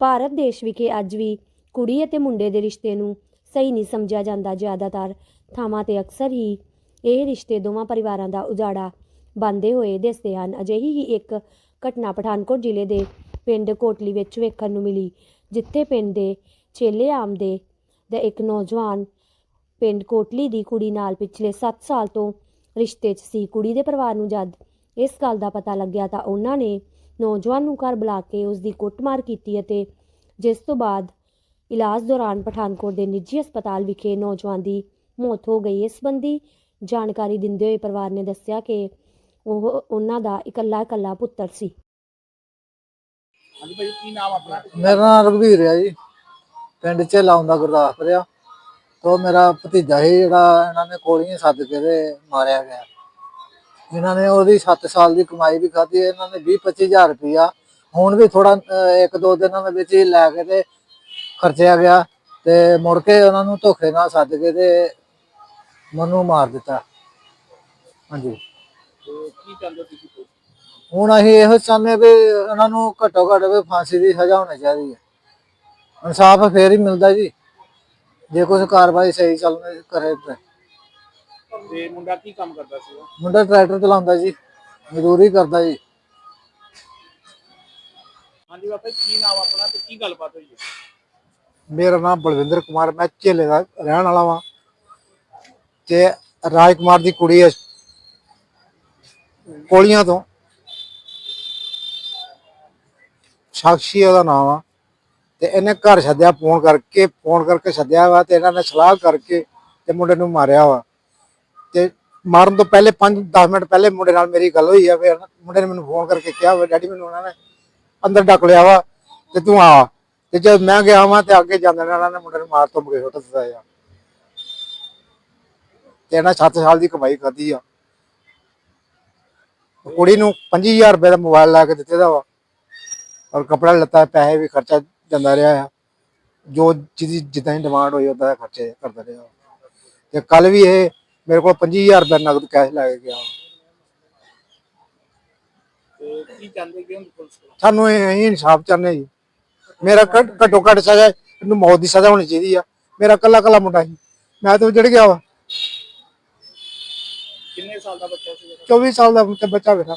ਭਾਰਤ ਦੇਸ਼ ਵਿਖੇ ਅੱਜ ਵੀ ਕੁੜੀ ਅਤੇ ਮੁੰਡੇ ਦੇ ਰਿਸ਼ਤੇ ਨੂੰ ਸਹੀ ਨਹੀਂ ਸਮਝਿਆ ਜਾਂਦਾ। ਜ਼ਿਆਦਾਤਰ ਥਾਵਾਂ ਤੇ ਅਕਸਰ ਹੀ ਇਹ ਰਿਸ਼ਤੇ ਦੋਵਾਂ ਪਰਿਵਾਰਾਂ ਦਾ ਉਜਾੜਾ ਬੰਦੇ ਹੋਏ ਦਿਸਦੇ ਹਨ। ਅਜਿਹੀ ਹੀ ਇੱਕ ਘਟਨਾ ਪਠਾਨਕੋਟ ਜ਼ਿਲ੍ਹੇ ਦੇ ਪਿੰਡ ਕੋਟਲੀ ਵਿੱਚ ਵੇਖਣ ਨੂੰ ਮਿਲੀ, ਜਿੱਥੇ ਪਿੰਡ ਦੇ ਚੇਲੇ ਆਮ ਦੇ ਦਾ ਇੱਕ ਨੌਜਵਾਨ ਪਿੰਡ ਕੋਟਲੀ ਦੀ ਕੁੜੀ ਨਾਲ ਪਿਛਲੇ 7 ਸਾਲ ਤੋਂ ਰਿਸ਼ਤੇ 'ਚ ਸੀ। ਕੁੜੀ ਦੇ ਪਰਿਵਾਰ ਨੂੰ ਜਦ ਇਸ ਗੱਲ ਦਾ ਪਤਾ ਲੱਗਿਆ ਤਾਂ ਉਹਨਾਂ ਨੇ ਨੌਜਵਾਨ ਨੂੰ ਘਰ ਬੁਲਾ ਕੇ ਉਸ ਦੀ ਕੁੱਟਮਾਰ ਕੀਤੀ ਅਤੇ ਜਿਸ ਤੋਂ ਬਾਅਦ ਇਲਾਜ ਦੌਰਾਨ ਪਠਾਨਕੋਟ ਦੇ ਨਿੱਜੀ ਹਸਪਤਾਲ ਵਿਖੇ ਨੌਜਵਾਨ ਦੀ ਮੌਤ ਹੋ ਗਈ। ਇਸ ਸੰਬੰਧੀ ਜਾਣਕਾਰੀ ਦਿੰਦੇ ਹੋਏ ਪਰਿਵਾਰ ਨੇ ਦੱਸਿਆ ਕਿ ਉਹ ਉਹਨਾਂ ਦਾ ਇਕੱਲਾ ਇਕੱਲਾ ਪੁੱਤਰ ਸੀ। ਹਾਂਜੀ ਭਾਈ ਕੀ ਨਾਮ ਆਪਣਾ? ਮੇਰਾ ਨਾਮ ਰਘਵੀਰ ਹੈ ਜੀ। ਪਿੰਡ ਚ ਲਾਉਂਦਾ ਗੁਰਦਾਸਪੁਰ ਆ। ਤੋਂ ਮੇਰਾ ਭਤੀਜਾ ਸੀ ਜਿਹੜਾ ਇਹਨਾਂ ਨੇ ਕੋਲੀਆਂ ਸੱਦ ਕੇ ਤੇ ਮਾਰਿਆ ਗਿਆ। ਇਹਨਾਂ ਨੇ ਉਹਦੀ 7 ਸਾਲ ਦੀ ਕਮਾਈ ਵੀ ਖਾਧੀ ਇਹਨਾਂ ਨੇ 20 25000 ਰੁਪਇਆ। ਹੁਣ ਵੀ ਥੋੜਾ ਇੱਕ ਦੋ ਦਿਨਾਂ ਦੇ ਵਿੱਚ ਹੀ ਲੈ ਕੇ ਤੇ ਖਰਚਿਆ ਗਿਆ ਤੇ ਮੁੜ ਕੇ ਉਹਨਾਂ ਨੂੰ ਧੋਖੇ ਨਾਲ ਸੱਦ ਕੇ ਤੇ ਮਨੂੰ ਮਾਰ ਦਿੱਤਾ। ਹਾਂਜੀ। ਕੀ ਚਾਹੁੰਦੇ ਤੁਸੀਂ? ਹੁਣ ਅਸੀਂ ਇਹੋ ਚਾਹੁੰਦੇ ਵੀ ਉਹਨਾਂ ਨੂੰ ਘੱਟੋ ਘੱਟ ਵੀ ਫਾਂਸੀ ਦੀ ਸਜ਼ਾ ਹੋਣੀ ਚਾਹੀਦੀ ਹੈ। ਇਨਸਾਫ ਫੇਰ ਹੀ ਮਿਲਦਾ ਜੀ। ਜੇ ਕੋਈ ਕਾਰਵਾਈ ਸਹੀ ਚੱਲਣ ਕਰੇ ਤੇ। ਤੇ ਮੁੰਡਾ ਕੀ ਕੰਮ ਕਰਦਾ ਸੀ? ਮੁੰਡਾ ਟਰੈਕਟਰ ਚਲਾਉਂਦਾ ਜੀ ਮਜ਼ਦੂਰੀ ਕਰਦਾ ਜੀ। ਹਾਂਜੀ ਬਾਬਾ ਜੀ, ਕੀ ਨਾਮ ਆਪਣਾ ਤੇ ਕੀ ਗੱਲਬਾਤ ਹੋਈ ਹੈ? ਮੇਰਾ ਨਾਮ ਬਲਵਿੰਦਰ ਕੁਮਾਰ ਮੈਂ ਝੇਲੇ ਦਾ ਰਹਿਣ ਵਾਲਾ ਵਾਂ ਤੇ ਰਾਜ ਕੁਮਾਰ ਦੀ ਕੁੜੀ ਹੈ ਕੋਲੀਆਂ ਤੋਂ। ਸਾਕਸ਼ੀ ਉਹਦਾ ਨਾਮ ਆ ਤੇ ਇਹਨੇ ਘਰ ਸੱਦਿਆ ਫੋਨ ਕਰਕੇ ਫੋਨ ਕਰਕੇ ਸੱਦਿਆ ਵਾ ਤੇ ਇਹਨਾਂ ਨੇ ਸਲਾਹ ਕਰਕੇ ਤੇ ਮੁੰਡੇ ਨੂੰ ਮਾਰਿਆ ਵਾ। ਤੇ ਮਾਰਨ ਤੋਂ ਪਹਿਲੇ 5-10 ਮਿੰਟ ਪਹਿਲੇ ਮੁੰਡੇ ਨਾਲ ਮੇਰੀ ਗੱਲ ਹੋਈ ਆ, ਫਿਰ ਮੁੰਡੇ ਨੇ ਮੈਨੂੰ ਫੋਨ ਕਰਕੇ ਕਿਹਾ, ਵਾ ਡੈਡੀ ਮੈਨੂੰ ਉਹਨਾਂ ਨੇ ਅੰਦਰ ਡੱਕ ਲਿਆ ਵਾ ਤੇ ਤੂੰ ਆ। ਤੇ ਜਦ ਮੈਂ ਗਿਆ ਵਾਂ ਤੇ ਅੱਗੇ ਜਾਂਦੇ ਨੇ ਉਹਨਾਂ ਨੇ ਮੁੰਡੇ ਨੂੰ ਮਾਰ ਤੋਂ ਮੁਕੇ ਸੁੱਟ ਦਿੱਤਾ ਆ। ਤੇ ਇਹਨਾਂ 7 ਸਾਲ ਦੀ ਕਮਾਈ ਕਰਦੀ ਆ। ਕੁੜੀ ਨੂੰ 25000 ਰੁਪਏ ਦਾ ਮੋਬਾਈਲ ਲਾ ਕੇ ਦਿੱਤੇ ਦਾ ਵਾ। ਔਰ ਕਪੜਾ ਲੱਤਾ, ਪੈਸੇ ਵੀ ਖਰਚਾ ਜਾਂਦਾ ਰਿਹਾ ਆ। ਜੋ ਜਿਹਦੀ ਜਿੱਦਾਂ ਦੀ ਡਿਮਾਂਡ ਹੋਈ ਉਦਾਂ ਖਰਚੇ ਕਰਦਾ ਰਿਹਾ ਤੇ ਕੱਲ ਵੀ ਇਹ ਮੇਰੇ ਕੋਲ 25000 ਰੁਪਏ ਨਗਦ ਕੈਸ਼ ਲੈ ਕੇ ਗਿਆ ਤੇ ਕੀ ਚਾਹੁੰਦੇ ਕਿ ਹੁਣ ਪੁਲਿਸ ਕੋਲ? ਸਾਨੂੰ ਇਹ ਅਸੀਂ ਇਨਸਾਫ ਚਾਹੁੰਦੇ ਜੀ। ਮੇਰਾ ਘੱਟ- ਘੱਟੋ ਸਜ਼ਾ ਇਹਨੂੰ ਮੌਤ ਦੀ ਸਜ਼ਾ ਹੋਣੀ ਚਾਹੀਦੀ ਆ। ਮੇਰਾ ਕੱਲਾ ਕੱਲਾ ਮੁੰਡਾ ਸੀ ਮੈਂ ਤਾਂ ਉਜੜ ਗਿਆ ਵਾ। ਕਿੰਨੇ ਸਾਲ ਦਾ ਬੱਚਾ ਸੀ ਉਹਦਾ? 24 ਸਾਲ ਦਾ ਬੱਚਾ ਮੇਰਾ।